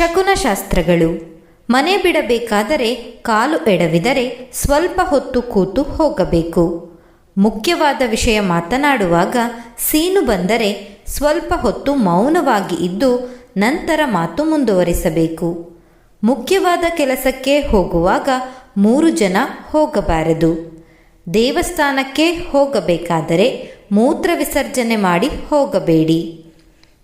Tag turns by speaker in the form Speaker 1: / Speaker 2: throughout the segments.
Speaker 1: ಶಕುನಶಾಸ್ತ್ರಗಳು. ಮನೆ ಬಿಡಬೇಕಾದರೆ ಕಾಲು ಎಡವಿದರೆ ಸ್ವಲ್ಪ ಹೊತ್ತು ಕೂತು ಹೋಗಬೇಕು. ಮುಖ್ಯವಾದ ವಿಷಯ ಮಾತನಾಡುವಾಗ ಸೀನು ಬಂದರೆ ಸ್ವಲ್ಪ ಹೊತ್ತು ಮೌನವಾಗಿ ಇದ್ದು ನಂತರ ಮಾತು ಮುಂದುವರಿಸಬೇಕು. ಮುಖ್ಯವಾದ ಕೆಲಸಕ್ಕೆ ಹೋಗುವಾಗ ಮೂರು ಜನ ಹೋಗಬಾರದು. ದೇವಸ್ಥಾನಕ್ಕೆ ಹೋಗಬೇಕಾದರೆ ಮೂತ್ರ ವಿಸರ್ಜನೆ ಮಾಡಿ ಹೋಗಬೇಡಿ.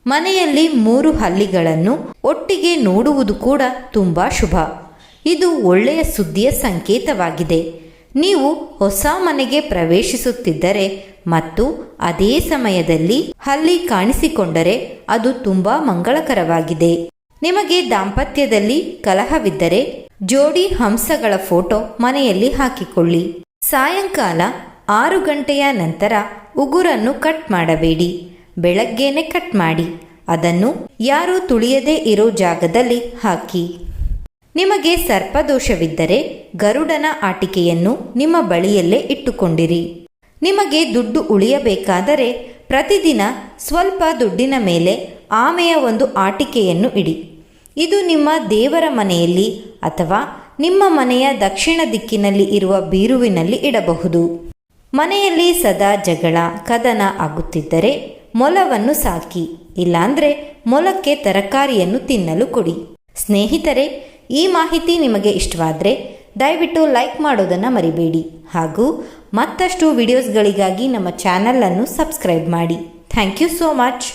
Speaker 1: ಮನೆಯಲ್ಲಿ ಮೂರು ಹಲ್ಲಿಗಳನ್ನು ಒಟ್ಟಿಗೆ ನೋಡುವುದು ಕೂಡ ತುಂಬ ಶುಭ. ಇದು ಒಳ್ಳೆಯ ಸುದ್ದಿಯ ಸಂಕೇತವಾಗಿದೆ. ನೀವು ಹೊಸ ಮನೆಗೆ ಪ್ರವೇಶಿಸುತ್ತಿದ್ದರೆ ಮತ್ತು ಅದೇ ಸಮಯದಲ್ಲಿ ಹಲ್ಲಿ ಕಾಣಿಸಿಕೊಂಡರೆ ಅದು ತುಂಬ ಮಂಗಳಕರವಾಗಿದೆ. ನಿಮಗೆ ದಾಂಪತ್ಯದಲ್ಲಿ ಕಲಹವಿದ್ದರೆ ಜೋಡಿ ಹಂಸಗಳ ಫೋಟೋ ಮನೆಯಲ್ಲಿ ಹಾಕಿಕೊಳ್ಳಿ. ಸಾಯಂಕಾಲ ಆರು ಗಂಟೆಯ ನಂತರ ಉಗುರನ್ನು ಕಟ್ ಮಾಡಬೇಡಿ. ಬೆಳಗ್ಗೆನೆ ಕಟ್ ಮಾಡಿ. ಅದನ್ನು ಯಾರೂ ತುಳಿಯದೇ ಇರೋ ಜಾಗದಲ್ಲಿ ಹಾಕಿ. ನಿಮಗೆ ಸರ್ಪದೋಷವಿದ್ದರೆ ಗರುಡನ ಆಟಿಕೆಯನ್ನು ನಿಮ್ಮ ಬಳಿಯಲ್ಲೇ ಇಟ್ಟುಕೊಂಡಿರಿ. ನಿಮಗೆ ದುಡ್ಡು ಉಳಿಯಬೇಕಾದರೆ ಪ್ರತಿದಿನ ಸ್ವಲ್ಪ ದುಡ್ಡಿನ ಮೇಲೆ ಆಮೆಯ ಒಂದು ಆಟಿಕೆಯನ್ನು ಇಡಿ. ಇದು ನಿಮ್ಮ ದೇವರ ಮನೆಯಲ್ಲಿ ಅಥವಾ ನಿಮ್ಮ ಮನೆಯ ದಕ್ಷಿಣ ದಿಕ್ಕಿನಲ್ಲಿ ಇರುವ ಬೀರುವಿನಲ್ಲಿ ಇಡಬಹುದು. ಮನೆಯಲ್ಲಿ ಸದಾ ಜಗಳ, ಕದನ ಆಗುತ್ತಿದ್ದರೆ ಮೊಲವನ್ನು ಸಾಕಿ. ಇಲ್ಲಾಂದ್ರೆ ಮೊಲಕ್ಕೆ ತರಕಾರಿಯನ್ನು ತಿನ್ನಲು ಕೊಡಿ. ಸ್ನೇಹಿತರೆ, ಈ ಮಾಹಿತಿ ನಿಮಗೆ ಇಷ್ಟವಾದರೆ ದಯವಿಟ್ಟು ಲೈಕ್ ಮಾಡೋದನ್ನು ಮರಿಬೇಡಿ. ಹಾಗೂ ಮತ್ತಷ್ಟು ವಿಡಿಯೋಸ್ಗಳಿಗಾಗಿ ನಮ್ಮ ಚಾನಲನ್ನು ಸಬ್ಸ್ಕ್ರೈಬ್ ಮಾಡಿ. Thank you so much